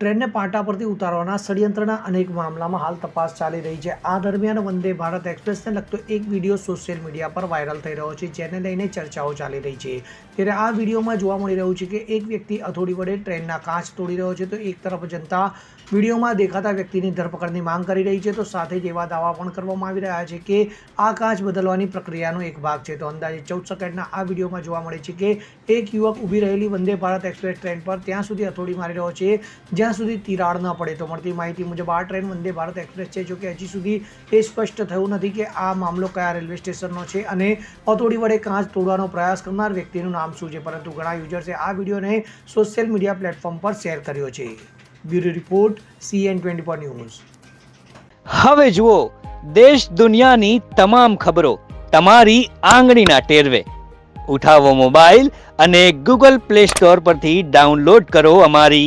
ટ્રેનને પાટા પરથી ઉતારવાના ષડયંત્રના અનેક મામલામાં હાલ તપાસ ચાલી રહી છે. આ દરમિયાન વંદે ભારત એક્સપ્રેસને લગતો એક વીડિયો સોશિયલ મીડિયા પર વાયરલ થઈ રહ્યો છે, જેને લઈને ચર્ચાઓ ચાલી રહી છે. ત્યારે આ વિડીયોમાં જોવા મળી રહ્યું છે કે એક વ્યક્તિ હથોડી વડે ટ્રેનના કાચ તોડી રહ્યો છે, તો એક તરફ જનતા વિડીયોમાં દેખાતા વ્યક્તિની ધરપકડની માંગ કરી રહી છે, તો સાથે જ એવા દાવા પણ કરવામાં આવી રહ્યા છે કે આ કાચ બદલવાની પ્રક્રિયાનો એક ભાગ છે. તો અંદાજે ચૌદ સેકન્ડના આ વિડીયોમાં જોવા મળે છે કે એક યુવક ઊભી રહેલી વંદે ભારત એક્સપ્રેસ ટ્રેન પર ત્યાં સુધી હથોડી મારી રહ્યો છે જ્યાં સુધી તિરાડ ન પડે તો મળતી માહિતી મુજબ આ ટ્રેન વંદે ભારત એક્સપ્રેસ છે જોકે હજી સુધી એ સ્પષ્ટ થયું નથી કે આ મામલો કયા રેલવે સ્ટેશનનો છે અને હથોડી વડે કાચ તોડવાનો પ્રયાસ કરનાર વ્યક્તિનું નામ શું છે, પરંતુ ઘણા યુઝર્સે આ વિડીયોને સોશિયલ મીડિયા પ્લેટફોર્મ પર શેર કર્યો છે. Bureau report, CN twenty four news. હવે જુઓ, દેશ દુનિયાની તમામ ખબરો તમારી આંગળીના ટેરવે. ઉઠાવો મોબાઈલ અને ગૂગલ પ્લે સ્ટોર પરથી ડાઉનલોડ કરો અમારી